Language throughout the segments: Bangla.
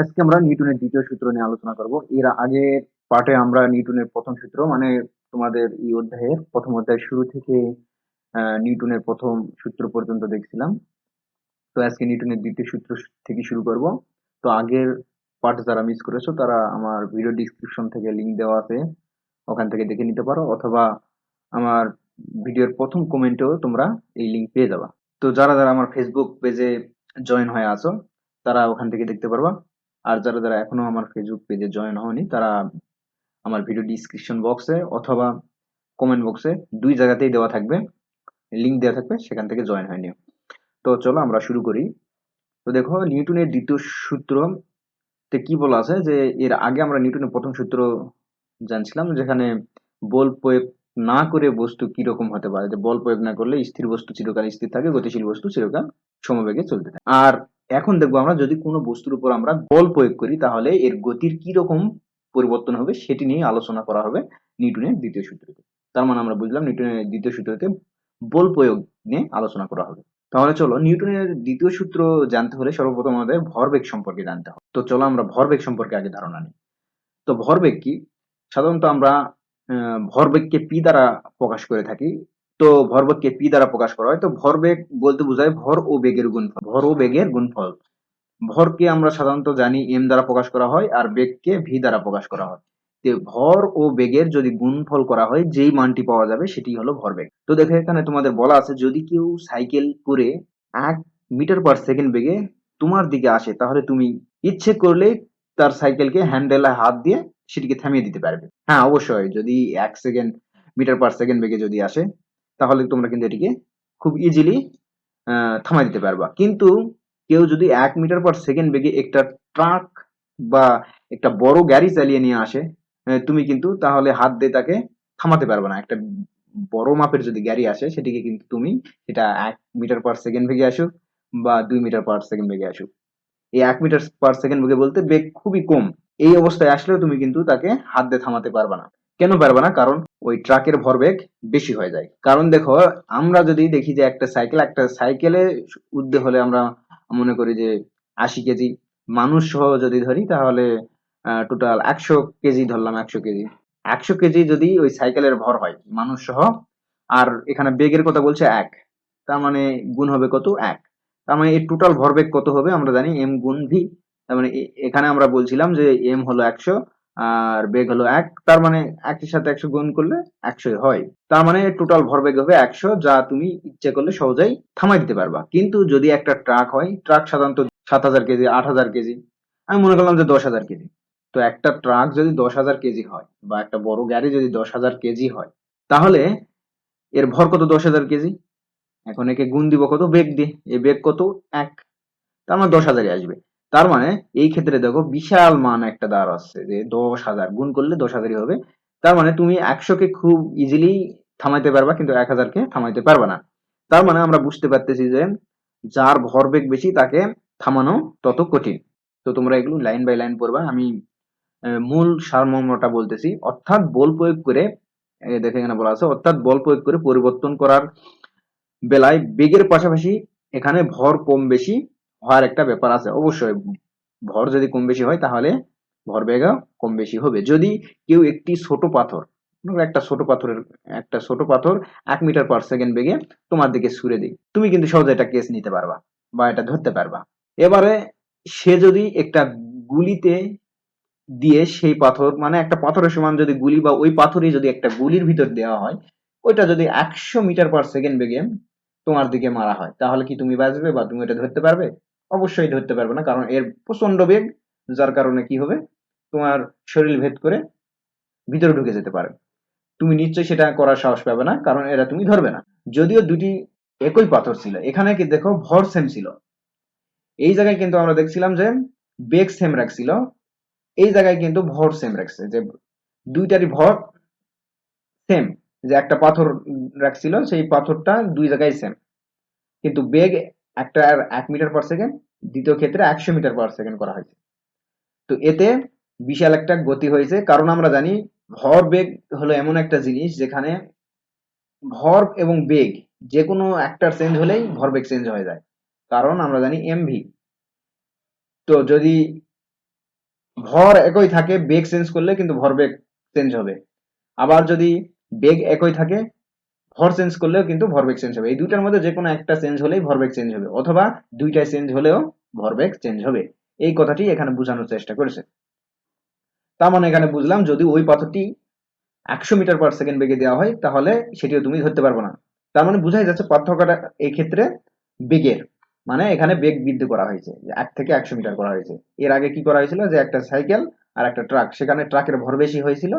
আজকে আমরা নিউটনের দ্বিতীয় সূত্র নিয়ে আলোচনা করব। এর আগের পার্টে আমরা নিউটনের প্রথম সূত্র মানে তোমাদের এই অধ্যায়ের প্রথম অধ্যায় শুরু থেকে নিউটনের প্রথম সূত্র পর্যন্ত দেখছিলাম। তো আজকে নিউটনের দ্বিতীয় সূত্র থেকে শুরু করব। তো আগের পার্ট যারা মিস করেছ, তারা আমার ভিডিও ডিসক্রিপশন থেকে লিংক দেওয়া আছে। ওখান থেকে দেখে নিতে পারো, অথবা আমার ভিডিওর প্রথম কমেন্টেও তোমরা এই লিঙ্ক পেয়ে যাবা। তো যারা যারা আমার ফেসবুক পেজে জয়েন হয়ে আছো, তারা ওখান থেকে দেখতে পারবা। আর যারা যারা এখনও আমার ফেসবুক পেজে জয়েন হয়নি তারা আমার ভিডিও ডিসক্রিপশন বক্সে অথবা কমেন্ট বক্সে দুই জায়গাতেই দেওয়া থাকবে লিঙ্ক দেওয়া থাকবে, সেখান থেকে জয়েন হয়নি তো চলো আমরা শুরু করি। তো দেখো, নিউটনের দ্বিতীয় সূত্র তে কি বলা আছে যে, এর আগে আমরা নিউটনের প্রথম সূত্র জানছিলাম, যেখানে বল প্রয়োগ না করে বস্তু কি রকম হতে পারে। যে বল প্রয়োগ না করলে স্থির বস্তু চিরকাল স্থির থাকে, গতিশীল বস্তু চিরকাল সমবেগে চলতে থাকে। আর এখন দেখব আমরা যদি কোনো বস্তুর উপর আমরা বল প্রয়োগ করি, তাহলে এর গতির কি রকম পরিবর্তন হবে সেটি নিয়ে আলোচনা করা হবে নিউটনের দ্বিতীয় সূত্রতে। তার মানে আমরা বুঝলাম নিউটনের দ্বিতীয় সূত্রতে বল প্রয়োগ নিয়ে আলোচনা করা হবে। তাহলে চলো নিউটনের দ্বিতীয় সূত্র জানতে হলে সর্বপ্রথম আমাদের ভরবেগ সম্পর্কে জানতে হবে। তো চলো আমরা ভরবেগ সম্পর্কে আগে ধারণা নিই। তো ভরবেগ কি? সাধারণত আমরা ভরবেগকে পি দ্বারা প্রকাশ করে থাকি। তো ভরবেগকে পি দ্বারা প্রকাশ করা হয়। তো ভরবেগ বলতে বোঝায় ভর ও বেগের গুণফল। ভর ও বেগের গুণফল। ভরকে আমরা সাধারণত জানি এম দ্বারা প্রকাশ করা হয় আর বেগকে ভি দ্বারা প্রকাশ করা হয়। তো ভর ও বেগের যদি গুণফল করা হয়, যেই মানটি পাওয়া যাবে সেটি হলো ভরবেগ। তো দেখো এখানে তোমাদের বলা আছে, যদি কেউ সাইকেল করে এক মিটার পার সেকেন্ড বেগে তোমার দিকে আসে, তাহলে তুমি ইচ্ছে করলে তার সাইকেলকে হ্যান্ডেলে হাত দিয়ে সেটিকে থামিয়ে দিতে পারবে। হ্যাঁ অবশ্যই। যদি এক সেকেন্ড, মিটার পার সেকেন্ড বেগে যদি আসে তাহলে তোমরা কিন্তু এটিকে খুব ইজিলি থামাই দিতে পারবা। কিন্তু কেউ যদি এক মিটার পার সেকেন্ড বেগে একটা ট্রাক বা একটা বড় গাড়ি চালিয়ে নিয়ে আসে তুমি কিন্তু তাহলে হাত দিয়ে তাকে থামাতে পারবে না। একটা বড় মাপের যদি গাড়ি আসে, সেটিকে কিন্তু তুমি সেটা এক মিটার পার সেকেন্ড বেগে আসুক বা দুই মিটার পার সেকেন্ড বেগে আসুক। এই এক মিটার পার সেকেন্ড বেগে বলতে বেগ খুবই কম। এই অবস্থায় আসলেও তুমি কিন্তু তাকে হাত দিয়ে থামাতে পারবে না। কেন পারবে না? কারণ ওই ট্রাকের ভরবেগ বেশি হয়ে যায়। কারণ দেখো, আমরা যদি দেখি যে একটা সাইকেল, একটা সাইকেলে উঠতে হলে আমরা মনে করি যে আশি কেজি। মানুষ সহ যদি ধরি, তাহলে টোটাল একশো কেজি ধরলাম, একশো কেজি। একশো কেজি যদি ওই সাইকেলের ভর হয়, মানুষ সহ, আর এখানে বেগের কথা বলছে এক। তার মানে গুণ হবে কত? এক। তার মানে এই টোটাল ভরবেগ কত হবে আমরা জানি? এম গুণ ভি তার মানে এখানে আমরা বলছিলাম যে এম হলো একশো আর বেগ হলো এক, তার মানে একের সাথে একশো গুণ করলে একশোই হয়। তার মানে টোটাল ভরবেগ হবে একশো, যা তুমি ইচ্ছে করলে সহজেই থামাই দিতে পারবা। কিন্তু যদি একটা ট্রাক হয় ট্রাক সাধারণত সাত হাজার কেজি, আট হাজার কেজি, আমি মনে করলাম যে দশ হাজার কেজি। তো একটা ট্রাক যদি দশ হাজার কেজি হয় বা একটা বড় গাড়ি যদি দশ হাজার কেজি হয়, তাহলে এর ভর কত দশ হাজার কেজি? এখন একে গুণ দিব কত? বেগ দিয়ে। এই বেগ কত? এক। তার মানে দশ হাজারই আসবে। তার মানে এই ক্ষেত্রে দেখো বিশাল মান একটা দাঁড় আসছে যে দশ হাজার গুণ করলে দশ হাজারই হবে। তার মানে তুমি একশোকে খুব ইজিলি থামাইতে পারবা, কিন্তু এক হাজারকে থামাইতে পারবা না। তার মানে আমরা বুঝতে পারতেছি যে যার ভরবেগ বেশি তাকে থামানো তত কঠিন। তো তোমরা এগুলো লাইন বাই লাইন পড়বা। আমি মূল সারমর্মটা বলতেছি। অর্থাৎ বল প্রয়োগ করে দেখে এখানে বলা আছে, অর্থাৎ বল প্রয়োগ করে পরিবর্তন করার বেলায় বেগের পাশাপাশি এখানে ভর কম বেশি হওয়ার একটা ব্যাপার আছে। অবশ্যই ভর যদি কম বেশি হয়, তাহলে ভর বেগও কম বেশি হবে। যদি কেউ একটি ছোট পাথর একটা ছোট পাথরের, একটা ছোট পাথর এক মিটার পার সেকেন্ড বেগে তোমার দিকে ছুড়ে দিই, তুমি কিন্তু সহজে এটা কেস নিতে পারবা বা এটা ধরতে পারবা। এবারে সে যদি একটা গুলিতে দিয়ে সেই পাথর মানে একটা পাথরের সমান যদি গুলি বা ওই পাথরই যদি একটা গুলির ভিতর দেওয়া হয়, ওইটা যদি একশো মিটার পার সেকেন্ড বেগে তোমার দিকে মারা হয়, তাহলে কি তুমি বাঁচবে বা তুমি এটা ধরতে পারবে? অবশ্যই ধরতে পারবে না, কারণ এর প্রচণ্ড বেগ, যার কারণে কি হবে? তোমার শরীর ভেদ করে ভিতরে ঢুকে যেতে পারে। তুমি নিশ্চয়ই সেটা করার সাহস পাবে না, কারণ এরা তুমি ধরবে না। যদিও দুটি একই পাথর ছিল, এখানে কি দেখো, ভর সেম ছিল। এই জায়গায় কিন্তু আমরা দেখছিলাম যে বেগ সেম রাখছিল, এই জায়গায় কিন্তু ভর সেম রাখছে, যে দুইটারই ভর সেম যে একটা পাথর রাখছিল, সেই পাথরটা দুই জায়গায় সেম কিন্তু বেগ একটা এক মিটার পার সেকেন্ড দ্বিতীয় ক্ষেত্রে একশো মিটার পার সেকেন্ড করা হয়েছে। তো এতে বিশাল একটা গতি হয়েছে। কারণ আমরা জানি, ভর বেগ হলো এমন একটা জিনিস যেখানে ভর এবং বেগ যে কোনো একটার চেঞ্জ হলেই ভর ভরবেগ চেঞ্জ হয়ে যায়। কারণ আমরা জানি এমভি তো যদি ভর একই থাকে, বেগ চেঞ্জ করলে কিন্তু ভর ভরবেগ চেঞ্জ হবে। আবার যদি বেগ একই থাকে ভর চেঞ্জ করলেও কিন্তু ভরবেগ চেঞ্জ হবে। এই দুইটার মধ্যে যে কোনো একটা চেঞ্জ হলেই ভরবেগ চেঞ্জ হবে, অথবা দুইটাই চেঞ্জ হলেও ভরবেগ চেঞ্জ হবে। এই কথাটি এখানে বোঝানোর চেষ্টা করেছে। তার মানে এখানে বুঝলাম, যদি ওই পাথরটি একশো মিটার পার সেকেন্ড বেগে দেওয়া হয়, তাহলে সেটিও তুমি ধরতে পারবে না। তার মানে বোঝাই যাচ্ছে পার্থক্যটা এই ক্ষেত্রে বেগের মানে এখানে বেগ বৃদ্ধি করা হয়েছে এক থেকে একশো মিটার করা হয়েছে। এর আগে কি করা হয়েছিল? যে একটা সাইকেল আর একটা ট্রাক সেখানে ট্রাকের ভর বেশি হয়েছিল,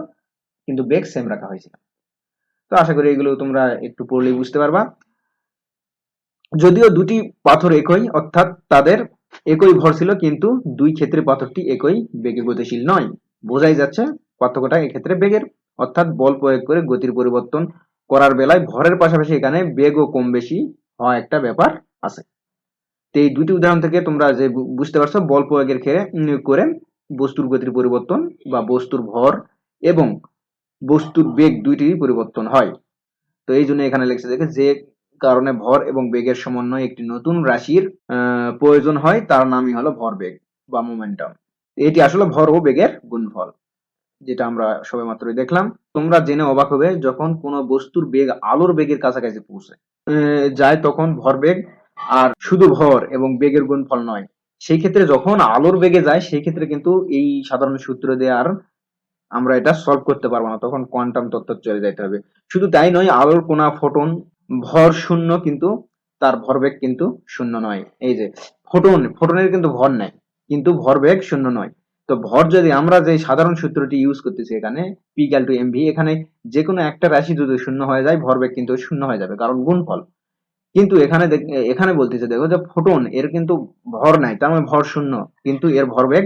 কিন্তু বেগ সেম রাখা হয়েছিল। তো আশা করি এগুলো তোমরা একটু পড়লেই বুঝতে পারবা। যদিও দুটি পাথর একই, অর্থাৎ তাদের একই ভর ছিল, কিন্তু দুই ক্ষেত্রে পাথরটি একই বেগে গতিশীল নয়। বোঝাই যাচ্ছে পার্থক্যটা এক্ষেত্রে বেগের, অর্থাৎ বল প্রয়োগ করে গতির পরিবর্তন করার বেলায় ভরের পাশাপাশি এখানে বেগও কম বেশি হওয়া একটা ব্যাপার আছে। তো এই দুটি উদাহরণ থেকে তোমরা যে বুঝতে পারছ, বল প্রয়োগের ক্ষেত্রে করে বস্তুর গতির পরিবর্তন বা বস্তুর ভর এবং বস্তুর বেগ দুইটিরই পরিবর্তন হয়। তো এই জন্য এখানে লেখছে দেখে যে কারণে ভর এবং বেগের সমন্বয়ে একটি নতুন রাশির প্রয়োজন হয়, তার নামই হলো ভরবেগ বা মোমেন্টাম এটি আসলে ভর ও বেগের গুণফল, যেটা আমরা সবে মাত্রই দেখলাম। তোমরা জেনে অবাক হবে, যখন কোনো বস্তুর বেগ আলোর বেগের কাছাকাছি পৌঁছে যায় তখন ভরবেগ আর শুধু ভর এবং বেগের গুণফল নয়। সেই ক্ষেত্রে যখন আলোর বেগে যায়, সেই ক্ষেত্রে কিন্তু এই সাধারণ সূত্র দিয়ে আর আমরা এটা সলভ করতে পারব না, তখন কোয়ান্টাম তত্ত্ব চলে যাইতে হবে। শুধু তাই নয়, আলোর কোনা ফোটন ভর শূন্য কিন্তু, তার ভরবেগ কিন্তু শূন্য নয়। এই যে ফোটন ফোটনের কিন্তু ভর নাই, কিন্তু ভরবেগ শূন্য নয়। তো ভর যদি আমরা যে সাধারণ সূত্রটি ইউজ করতেছি এখানে পি ক্যাল টু এমভি এখানে যে কোনো একটা রাশি যদি শূন্য হয়ে যায় ভরবেগ কিন্তু শূন্য হয়ে যাবে, কারণ গুণফল। কিন্তু এখানে এখানে বলতেছে, দেখো যে ফোটন এর কিন্তু ভর নাই, তার মানে ভর শূন্য, কিন্তু এর ভরবেগ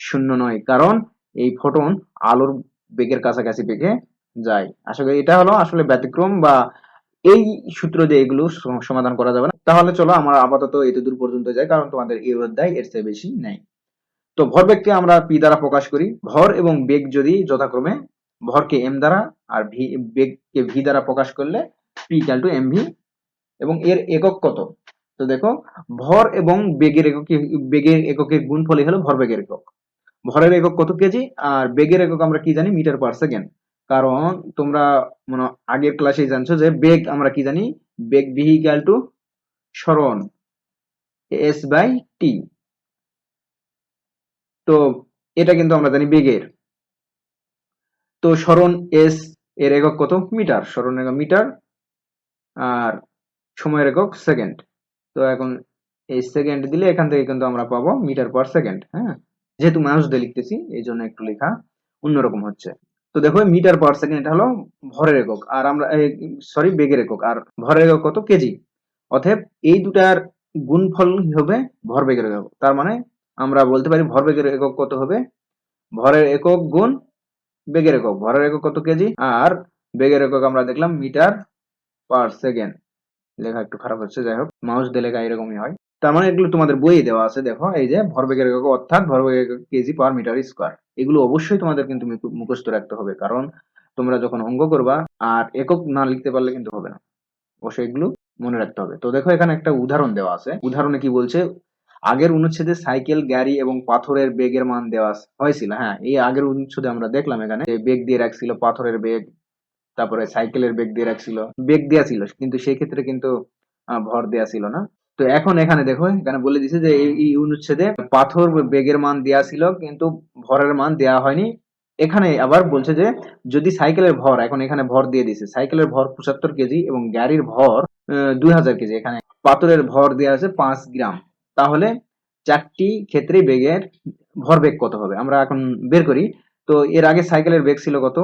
শূন্য নয়। কারণ এই ফোটন আলোর বেগের কাছাকাছি বেগে যায়। আশা করি এটা হলো আসলে ব্যতিক্রম বা এই সূত্র দিয়ে এগুলো সমাধান করা যাবে না। তাহলে চলো আমরা আপাতত এত দূর পর্যন্ত যাই, কারণ তোমাদের এই অধ্যায় এর চেয়ে বেশি নেই। তো ভরবেগকে আমরা পি দ্বারা প্রকাশ করি। ভর এবং বেগ যদি যথাক্রমে ভরকে এম দ্বারা আর ভি বেগকে ভি দ্বারা প্রকাশ করলে P equal to M V এবং এর একক কত? তো দেখো, ভর এবং বেগের একক বেগের এককের গুণফলই হলো ভরবেগের একক। ভরের একক কত কেজি? আর বেগের একক আমরা কি জানি? Metre per second. কারণ তোমরা মানে আগের ক্লাসে জানছো যে বেগ আমরা কি জানি? বেগ ভি ইকাল টু সরণ এস বাই টি তো এটা কিন্তু আমরা জানি বেগের। তো সরণ এস এর একক কত? মিটার। সরণ একক মিটার আর সময়ের একক সেকেন্ড। তো এখন এই সেকেন্ড দিলে এখান থেকে কিন্তু আমরা পাবো মিটার পার সেকেন্ড হ্যাঁ? যেহেতু মানুষ দিয়ে লিখতেছি এই জন্য একটু লেখা অন্যরকম হচ্ছে। তো দেখো, মিটার পার সেকেন্ড এটা হলো ভরের একক, আর আমরা সরি, বেগের একক, আর ভরের একক কত? কেজি। অতএব এই দুটার গুণফল হবে? ভরবেগের একক। তার মানে আমরা বলতে পারি ভর ভরবেগের একক কত হবে? ভরের একক গুণ বেগের একক। ভরের একক কত কেজি? আর বেগের একক আমরা দেখলাম মিটার পার সেকেন্ড। লেখা একটু খারাপ হচ্ছে, যাই হোক। মাউস দিয়ে লেখা এরকমই হয়। তার মানে এগুলো তোমাদের বইয়ে দেওয়া আছে, দেখো, এই যে ভরবেগের একক অর্থাৎ ভরবেগের একক কেজি পার মিটার স্কোয়ার এগুলো অবশ্যই তোমাদের কিন্তু মুখস্থ রাখতে হবে, কারণ তোমরা যখন অঙ্ক করবা, আর একক না লিখতে পারলে কিন্তু হবে না। অবশ্যই এগুলো মনে রাখতে হবে। তো দেখো, এখানে একটা উদাহরণ দেওয়া আছে। উদাহরণে কি বলছে, আগের অনুচ্ছেদে সাইকেল, গাড়ি এবং পাথরের বেগের মান দেওয়া হয়েছিল হ্যাঁ এই আগের অনুচ্ছেদে আমরা দেখলাম এখানে বেগ দিয়ে রাখছিল পাথরের বেগ, তারপরে সাইকেলের বেগ দিয়ে রাখছিল, বেগ দেওয়া ছিল, কিন্তু সেই ক্ষেত্রে কিন্তু ভর দেওয়া ছিল না। তো এখন এখানে দেখো, এখানে বলে দিছে যে এই অনুচ্ছেদে পাথর বেগের মান দেওয়া ছিল, কিন্তু ভরের মান দেওয়া হয়নি। এখানে আবার বলছে যে, যদি সাইকেলের ভর, এখন এখানে ভর দিয়ে দিছে, সাইকেলের ভর পঁচাত্তর কেজি এবং গাড়ির ভর দুই হাজার কেজি। এখানে পাথরের ভর দেওয়া আছে পাঁচ গ্রাম। তাহলে চারটি ক্ষেত্রে বেগের ভরবেগ কত হবে? আমরা এখন বের করি। তো এর আগে সাইকেলের বেগ ছিল কত?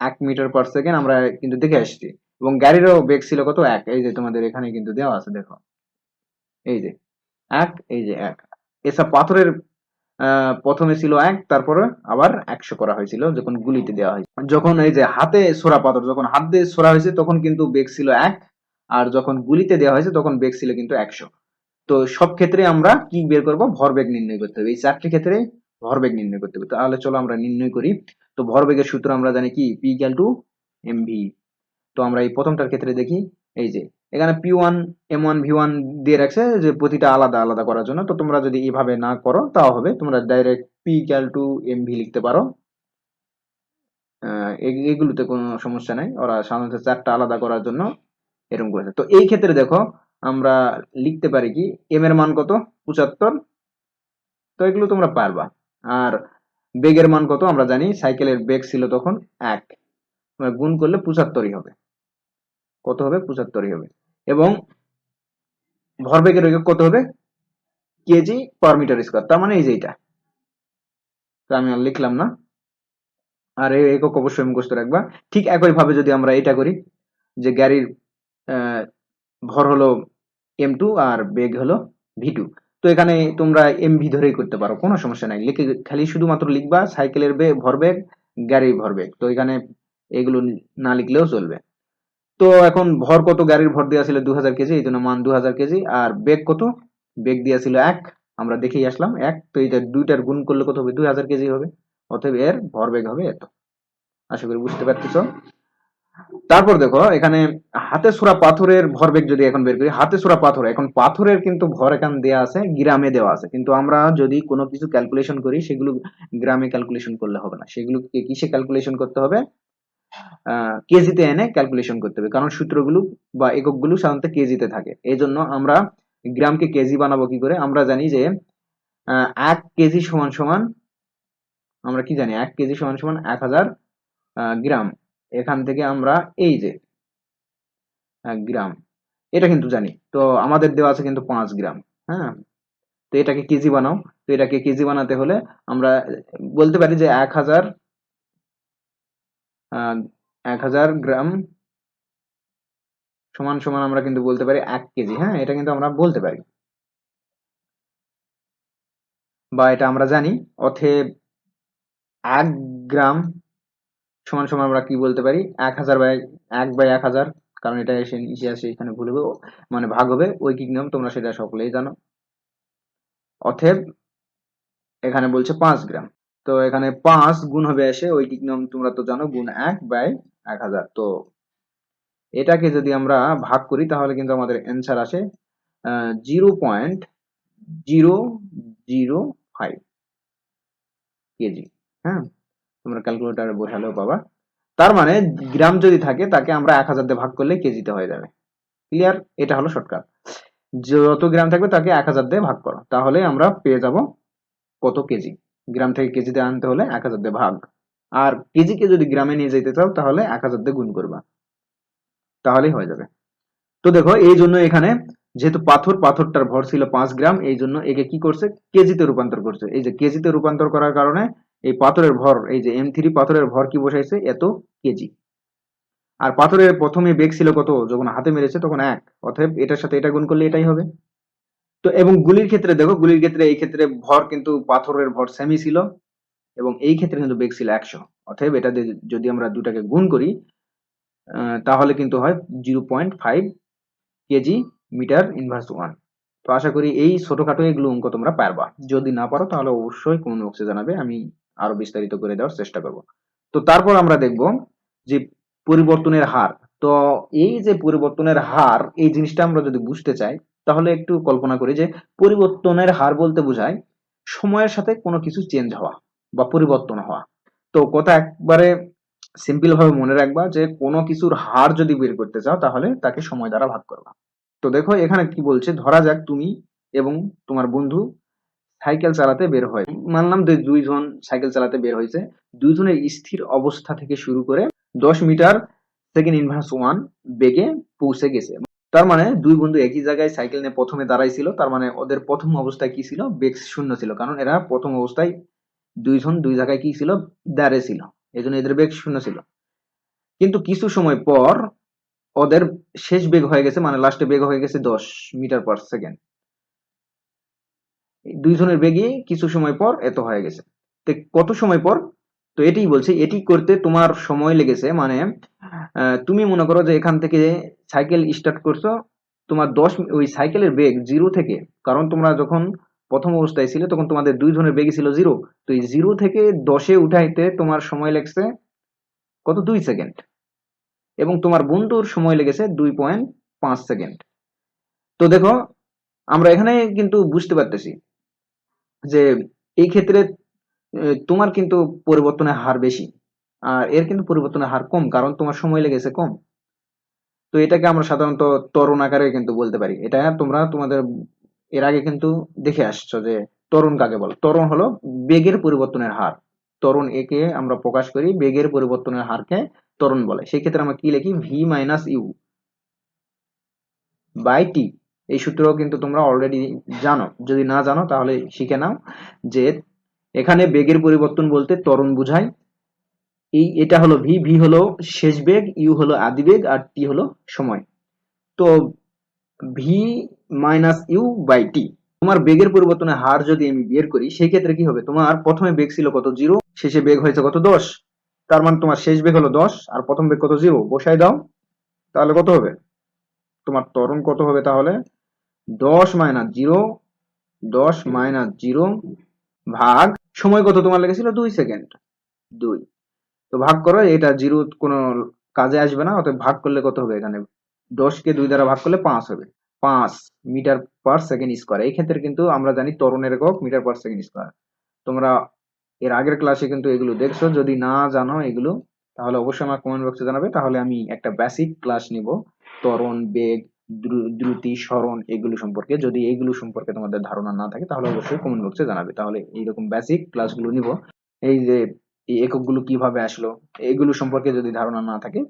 এক মিটার পার সেকেন্ড আমরা কিন্তু দেখে আসছি। এবং গাড়িরও বেগ ছিল কত? এক। এই যে তোমাদের এখানে কিন্তু দেওয়া আছে, দেখো। এই যে, এক, এই যে এক। এসব পাথরের প্রথমে ছিল এক, তারপরে আবার একশো করা হয়েছিল যখন গুলিতে দেওয়া হয়েছে। যখন এই যে হাতে সোরা পাথর, যখন হাত দিয়ে সোরা হয়েছে, তখন কিন্তু বেগ ছিল এক, আর যখন গুলিতে দেওয়া হয়েছে, তখন বেগ ছিল কিন্তু একশো। তো সব ক্ষেত্রে আমরা কি বের করব? ভরবেগ নির্ণয় করতে হবে। এই চারটি ক্ষেত্রে ভরবেগ নির্ণয় করতে হবে। তাহলে চলো আমরা নির্ণয় করি। তো ভরবেগের সূত্র আমরা জানি কি? পি গ্যাল টু এমভি তো আমরা এই প্রথমটার ক্ষেত্রে দেখি, এই যে এখানে P one M one V one দিয়ে রাখছে যে প্রতিটা আলাদা আলাদা করার জন্য। তো তোমরা যদি এইভাবে না করো, তাও হবে। তোমরা direct P equal to M V লিখতে পারো। এগুলোতে কোনো সমস্যা নাই। ওরা সাধারণত চারটা আলাদা করার জন্য এরকম করেছে। তো এই ক্ষেত্রে দেখো, আমরা লিখতে পারি কি এম এর মান কত? পঁচাত্তর। তো এগুলো তোমরা পারবা। আর বেগের মান কত? আমরা জানি, সাইকেলের বেগ ছিল তখন এক। গুণ করলে পঁচাত্তরই হবে। কত হবে? পঁচাত্তরই হবে। এবং ভরবেগের একক কত হবে? কেজি পার মিটার স্কোয়ার তার মানে এই যে তো আমি আর লিখলাম না। আর এই একক অবশ্যই মুখস্থ রাখবা। ঠিক একই ভাবে যদি আমরা এটা করি, যে গাড়ির ভর হলো এম টু আর বেগ হলো ভি টু তো এখানে তোমরা এম ভি ধরেই করতে পারো, কোনো সমস্যা নাই। লিখে খালি শুধুমাত্র লিখবা সাইকেলের ভরবেগ গাড়ির ভরবেগ। তো এখানে এগুলো না লিখলেও চলবে। তো এখন ভর কত গাড়ির ভর দেওয়া ছিল দু হাজার কেজি, এই জন্য মান দু হাজার কেজি, আর বেগ কত? বেগ দেওয়া ছিল এক, আমরা দেখেই আসলাম এক, তো এটা দুইটার গুণ করলে কত হবে? দুই হাজার কেজি হবে, অতএব এর ভরবেগ হবে এত। আশা করি বুঝতে পারতেছ? তারপর দেখো, এখানে হাতে ছোড়া পাথরের ভরবেগ যদি এখন বের করি, হাতে ছোড়া পাথর, এখন পাথরের কিন্তু ভর এখান দেওয়া আছে, গ্রামে দেওয়া আছে, কিন্তু আমরা যদি কোনো কিছু ক্যালকুলেশন করি, সেগুলো গ্রামে ক্যালকুলেশন করলে হবে না। সেগুলোকে কিসে ক্যালকুলেশন করতে হবে? কেজিতে এনে ক্যালকুলেশন করতে হবে। কারণ সূত্রগুলো বা এককগুলো সাধারণত কেজিতে থাকে। এই জন্য আমরা গ্রামকে কেজি বানাবো কি করে? আমরা জানি যে এক কেজি সমান সমান, আমরা কি জানি? এক কেজি সমান সমান এক হাজার গ্রাম। এখান থেকে আমরা এই যে গ্রাম, এটা কিন্তু জানি। তো আমাদের দেওয়া আছে কিন্তু পাঁচ গ্রাম হ্যাঁ? তো এটাকে কেজি বানাও। তো এটাকে কেজি বানাতে হলে আমরা বলতে পারি যে এক হাজার এক হাজার গ্রাম সমান সমান আমরা কিন্তু বলতে পারি এক কেজি হ্যাঁ? এটা কিন্তু আমরা বলতে পারি। বা এটা আমরা জানি অথব এক গ্রাম সমান সমান আমরা কি বলতে পারি? এক হাজার বাই, এক বাই এক হাজার, কারণ এটা এসে নিচে আসে, এখানে ভুল হবে মানে ভাগ হবে, ঐকিক নিয়ম, তোমরা সেটা সকলেই জানো। অথব এখানে বলছে পাঁচ গ্রাম। তো এখানে পাঁচ গুণ হবে এসে ঐকিক নিয়ম তোমরা তো জানো, গুণ এক বাই এক হাজার। তো এটাকে যদি আমরা ভাগ করি, তাহলে কিন্তু আমাদের অ্যান্সার আসে zero point zero zero five KG. হ্যাঁ? তোমরা ক্যালকুলেটারে বসালেও পাবা। তার মানে গ্রাম যদি থাকে, তাকে আমরা এক হাজার দিয়ে ভাগ করলে কেজিতে হয়ে যাবে। ক্লিয়ার এটা হলো শর্টকাট যত গ্রাম থাকবে, তাকে এক হাজার দিয়ে ভাগ করো। তাহলে আমরা পেয়ে যাব কত কেজি? গ্রাম থেকে কেজিতে আনতে হলে এক হাজার দিয়ে ভাগ। আর কেজিকে যদি গ্রামে নিয়ে যেতে চাও, তাহলে এক হাজার দিয়ে গুণ করবা। তাহলেই হয়ে যাবে। তো দেখো, এই জন্য এখানে যেহেতু পাথর, পাথরটার ভর ছিল পাঁচ গ্রাম, এই জন্য একে কি করছে? কেজিতে রূপান্তর করছে। এই যে কেজিতে রূপান্তর করার কারণে এই পাথরের ভর, এই যে এম থ্রি পাথরের ভর কি বসাইছে? এত কেজি। আর পাথরের প্রথমে বেগ ছিল কত? যখন হাতে মেরেছে তখন এক। অতএব এটার সাথে এটা গুণ করলে এটাই হবে। তো এবং গুলির ক্ষেত্রে দেখো, গুলির ক্ষেত্রে এই ক্ষেত্রে ভর কিন্তু পাথরের ভর সেমি ছিল এবং এই ক্ষেত্রে কিন্তু বেগ ছিল একশো। অতএব এটা যদি আমরা দুটাকে গুণ করি তাহলে কিন্তু হয় zero point five KG metre inverse one তো আশা করি এই ছোটখাটো এগুলো অঙ্ক তোমরা পারবা। যদি না পারো, তাহলে অবশ্যই কমেন্ট বক্সে জানাবে, আমি আরও বিস্তারিত করে দেওয়ার চেষ্টা করব। তো তারপর আমরা দেখব যে পরিবর্তনের হার। তো এই যে পরিবর্তনের হার, এই জিনিসটা আমরা যদি বুঝতে চাই তাহলে একটু কল্পনা করি যে পরিবর্তনের হার বলতে বোঝায় সময়ের সাথে কোনো কিছু চেঞ্জ হওয়া বা পরিবর্তন হওয়া। তো কথা একবারে সিম্পল ভাবে মনে রাখবা যে কোনো কিছুর হার যদি বের করতে চাও তাহলে তাকে সময় দ্বারা ভাগ করবা। তো দেখো এখানে কি বলছে, ধরা যাক তুমি এবং তোমার বন্ধু সাইকেল চালাতে বের হয়। মানলাম যে দুইজন সাইকেল চালাতে বের হয়েছে। দুইজনের স্থির অবস্থা থেকে শুরু করে দশ মিটার সেকেন্ড ইনভার্স ওয়ান বেগে পৌঁছে গেছে। তার মানে দুই বন্ধু একই জায়গায় সাইকেল নিয়ে প্রথমে দাঁড়াইছিল, তার মানে ওদের প্রথম অবস্থায় কি ছিল? বেগ শূন্য ছিল, কারণ এরা প্রথম অবস্থায় দুইজন দুই জায়গায় কি ছিল? দাঁড়িয়ে ছিল এই জন্য এদের বেগ শূন্য ছিল। কিন্তু কিছু সময় পর ওদের শেষ বেগ হয়ে গেছে মানে লাস্টে বেগ হয়ে গেছে দশ মিটার পার সেকেন্ড দুইজনের বেগই কিছু সময় পর এত হয়ে গেছে। তো কত সময় পর? তো এটাই বলছে, এটি করতে তোমার সময় লেগেছে মানে তুমি মনে করো যে এখান থেকে সাইকেল স্টার্ট করছ, তোমার দশ ওই সাইকেলের বেগ জিরো থেকে, কারণ তোমরা যখন প্রথম অবস্থায় ছিল, তখন তোমাদের দুই জনের বেগই ছিল জিরো তো এই জিরো থেকে দশে উঠাইতে তোমার সময় লেগেছে কত? দুই সেকেন্ড এবং তোমার বন্ধুর সময় লেগেছে দুই পয়েন্ট পাঁচ সেকেন্ড তো দেখো, আমরা এখানে কিন্তু বুঝতে পারতেছি যে এই ক্ষেত্রে তোমার কিন্তু পরিবর্তনের হার বেশি, আর এর কিন্তু পরিবর্তনের হার কম, কারণ তোমার সময় লেগেছে কম। তো এটাকে আমরা সাধারণত ত্বরণ আকারে কিন্তু বলতে পারি। এটা তোমরা তোমাদের এর আগে কিন্তু দেখে আসছো যে ত্বরণ কাকে বল? ত্বরণ হলো বেগের পরিবর্তনের হার। ত্বরণ একে আমরা প্রকাশ করি বেগের পরিবর্তনের হারকে ত্বরণ বলে। সেই ক্ষেত্রে আমরা কি লিখি? V minus U by T এই সূত্র কিন্তু তোমরা অলরেডি জানো। যদি না জানো তাহলে শিখে নাও যে এখানে বেগের পরিবর্তন বলতে ত্বরণ বোঝায়। এই, এটা হলো ভি ভি হলো শেষ বেগ, ইউ হলো আদি বেগ, আর টি হলো সময়। তো V minus U by T. তোমার বেগের পরিবর্তনের হার যদি আমি বের করি সেই ক্ষেত্রে কি হবে? তোমার প্রথমে বেগ ছিল কত? জিরো। শেষে বেগ হয়েছে কত? দশ। তার মানে তোমার শেষ বেগ হলো দশ, আর প্রথম বেগ কত? জিরো। বসাই দাও। তাহলে কত হবে? তোমার ত্বরণ কত হবে তাহলে? দশ মাইনাস জিরো, দশ মাইনাস জিরো ভাগ সময় কত তোমার লেগেছিল? দুই সেকেন্ড। দুই। তো ভাগ করো, এটা জিরো কোনো কাজে আসবে না, অতএব ভাগ করলে কত হবে এখানে? দশকে দুই দ্বারা ভাগ করলে পাঁচ হবে। পাঁচ মিটার পার সেকেন্ড স্কোয়ার। এই ক্ষেত্রে কিন্তু আমরা জানি ত্বরণের একক মিটার পার সেকেন্ড স্কোয়ার। তোমরা এর আগের ক্লাসে কিন্তু এগুলো দেখছ। যদি না জানো এগুলো, তাহলে অবশ্যই আমার কমেন্ট বক্সে জানাবে। তাহলে আমি একটা বেসিক ক্লাস নিব। ত্বরণ বেগ, দ্রু- দ্রুতি, স্মরণ এগুলো সম্পর্কে। যদি এগুলো সম্পর্কে তোমাদের ধারণা না থাকে, তাহলে অবশ্যই কমেন্ট বক্সে জানাবে। তাহলে এইরকম বেসিক ক্লাসগুলো নিব। এই যে এই এককগুলো কীভাবে আসলো, এগুলো সম্পর্কে যদি ধারণা না থাকে,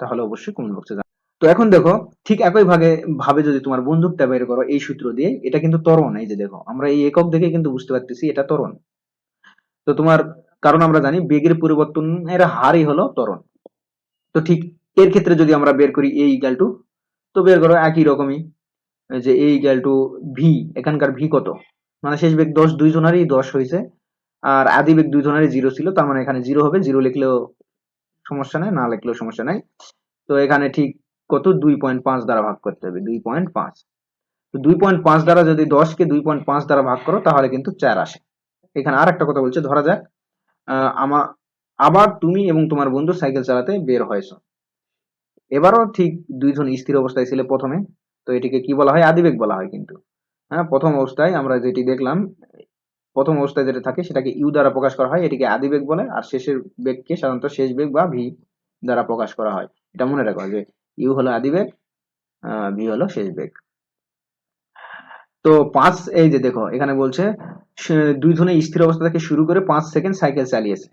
তাহলে অবশ্যই কমেন্ট বক্সে জানাবে। তো এখন দেখো, ঠিক একই ভাগে, ভাবে যদি তোমার বন্দুকটা বের করো, এই সূত্র দিয়ে, এটা কিন্তু ত্বরণ, এই যে দেখো, আমরা এই একক দেখে কিন্তু বুঝতে পারতেছি এটা ত্বরণ। তো তোমার, কারণ আমরা জানি, বেগের পরিবর্তনের হারই হলো ত্বরণ। তো ঠিক এর ক্ষেত্রে যদি আমরা বের করি এই ইকাল টু তো বের করো একই রকমই, যে এই ইকাল টু ভি এখানকার ভি কত? মানে শেষ বেগ দশ, দুই জনারই দশ হয়েছে। আর আদি বেগ দুই জনারই জিরো ছিল তার মানে এখানে জিরো হবে। জিরো লিখলেও সমস্যা নাই না লিখলেও সমস্যা নাই। তো এখানে ঠিক কত? দুই পয়েন্ট পাঁচ দ্বারা ভাগ করতে হবে দুই পয়েন্ট পাঁচ। তো দুই পয়েন্ট পাঁচ দ্বারা যদি দশকে দুই পয়েন্ট পাঁচ দ্বারা ভাগ করো তাহলে কিন্তু চার আসে। এখানে আর একটা কথা বলছে ধরা যাক। আহ, আমা আবার তুমি এবং তোমার বন্ধু সাইকেল চালাতে বের হয়েছো। এবারও ঠিক দুইজন স্থির অবস্থায় ছিল প্রথমে। তো এটিকে কি বলা হয়? আদিবেগ বলা হয় কিন্তু। হ্যাঁ প্রথম অবস্থায় আমরা যেটি দেখলাম প্রথম অবস্থায় যেটা থাকে সেটাকে ইউ দ্বারা প্রকাশ করা হয়। এটিকে আদিবেগ বলে। আর শেষের বেগকে সাধারণত শেষ বেগ বা ভি দ্বারা প্রকাশ করা হয়। এটা মনে রাখো যে ইউ হলো আদিবেগ ভি হলো শেষ বেগ। তো পাঁচ, এই যে দেখো, এখানে বলছে দুইজনে স্থির অবস্থা থেকে শুরু করে পাঁচ সেকেন্ড সাইকেল চালিয়েছে।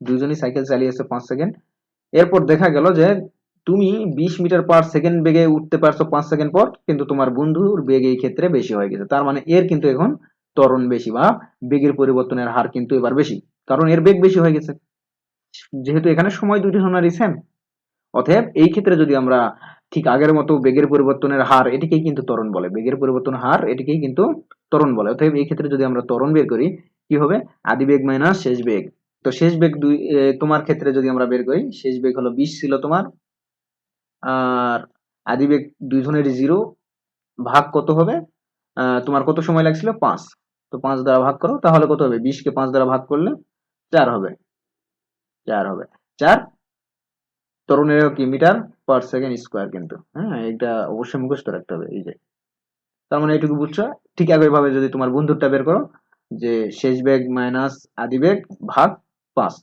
দুইজনই সাইকেল চালিয়েছে পাঁচ সেকেন্ড। এরপর দেখা গেল যে তুমি বিশ মিটার পার সেকেন্ড বেগে উঠতে পারছ পাঁচ সেকেন্ড পর, কিন্তু তোমার বন্ধুর বেগ এই ক্ষেত্রে বেশি হয়ে গেছে। তার মানে এর কিন্তু এখন ত্বরণ বেশি বা বেগের পরিবর্তনের হার কিন্তু এবার বেশি, কারণ এর বেগ বেশি হয়ে গেছে। যেহেতু এখানে সময় দুইটি সোনারই সেম, অতএব এই ক্ষেত্রে যদি আমরা ঠিক আগের মতো বেগের পরিবর্তনের হার, এটিকেই কিন্তু ত্বরণ বলে। বেগের পরিবর্তন হার, এটিকেই কিন্তু ত্বরণ বলে। অতএব এই ক্ষেত্রে যদি আমরা ত্বরণ বের করি, কি হবে? আদি বেগ মাইনাস শেষ বেগ। তো শেষ বেগ দুই তোমার ক্ষেত্রে যদি আমরা বের করি, শেষ বেগ হলো বিশ ছিল তোমার, আর আদি বেগ দুই জনের জিরো, ভাগ কত হবে? তোমার কত সময় লাগছিল? পাঁচ। তো পাঁচ দ্বারা ভাগ করো, তাহলে কত হবে? বিশ কে পাঁচ দ্বারা ভাগ করলে চার হবে। চার হবে। চার তরুণের কি? মিটার পার সেকেন্ড স্কোয়ার কিন্তু। হ্যাঁ এটা অবশ্যই মুখস্থ রাখতে হবে, এই যে। তার মানে এইটুকু বুঝছ? ঠিক একই ভাবে যদি তোমার বন্ধুরটা বের করো, যে শেষ বেগ মাইনাস আদি বেগ ভাগ পাঁচ।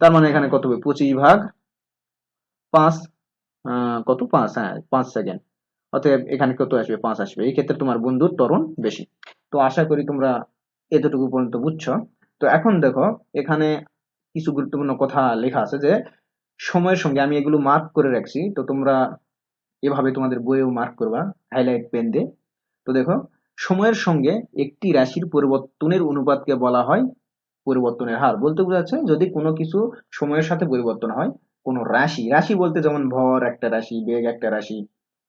তার মানে এখানে কত হবে? পঁচিশ ভাগ পাঁচ কত? পাঁচ হ্যাঁ পাঁচ সেকেন্ড। অতএব এখানে কত আসবে? পাঁচ আসবে। এই ক্ষেত্রে তোমার বন্ধুর ত্বরণ বেশি। তো আশা করি তোমরা এতটুকু পর্যন্ত বুঝছ। তো এখন দেখো, এখানে কিছু গুরুত্বপূর্ণ কথা লেখা আছে যে, সময়ের সঙ্গে আমি এগুলো মার্ক করে রাখছি, তো তোমরা এভাবে তোমাদের বইয়েও মার্ক করবা হাইলাইট পেন দিয়ে। তো দেখো, সময়ের সঙ্গে একটি রাশির পরিবর্তনের অনুপাতকে বলা হয় পরিবর্তনের হার। বলতে বোঝাচ্ছে, যদি কোনো কিছু সময়ের সাথে পরিবর্তন হয়, কোনো রাশি রাশি বলতে যেমন ভর, একটা রাশি, বেগ, একটা রাশি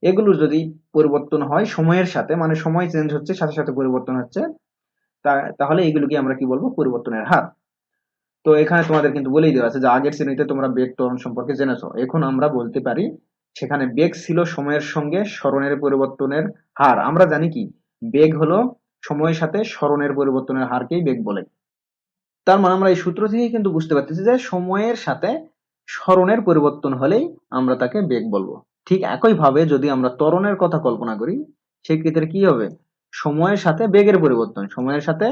এগুলো যদি পরিবর্তন হয় সময়ের সাথে মানে সময় চেঞ্জ হচ্ছে, সাথে সাথে পরিবর্তন হচ্ছে তাহলে এগুলোকে আমরা কি বলব? পরিবর্তনের হার। তো এখানে তোমাদের কিন্তু বলেই দেওয়া আছে যে আগের শ্রেণীতে তোমরা বেগ ত্বরণ সম্পর্কে জেনেছো। এখন আমরা বলতে পারি সেখানে বেগ ছিল সময়ের সঙ্গে স্মরণের পরিবর্তনের হার। আমরা জানি কি? বেগ হলো সময়ের সাথে স্মরণের পরিবর্তনের হারকেই বেগ বলে। তার মানে আমরা এই সূত্র থেকেই কিন্তু বুঝতে পারতেছি যে সময়ের সাথে স্মরণের পরিবর্তন হলেই আমরা তাকে বেগ বলব। ঠিক একই ভাবে যদি আমরা ত্বরণের কথা কল্পনা করি, সেক্ষেত্রে কি হবে? সময়ের সাথে বেগের পরিবর্তন, সময়ের সাথে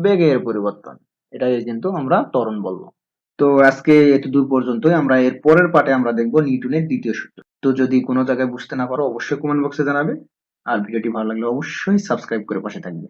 বেগের পরিবর্তন। এটাকে কিন্তু আমরা ত্বরণ বলব। তো আজকে এতদূর পর্যন্তই, আমরা এর পরের পার্টে আমরা দেখব নিউটনের দ্বিতীয় সূত্র। তো যদি কোনো জায়গায় বুঝতে না পারো, অবশ্যই কমেন্ট বক্সে জানাবে। আর ভিডিওটি ভালো লাগলে অবশ্যই সাবস্ক্রাইব করে পাশে থাকবে।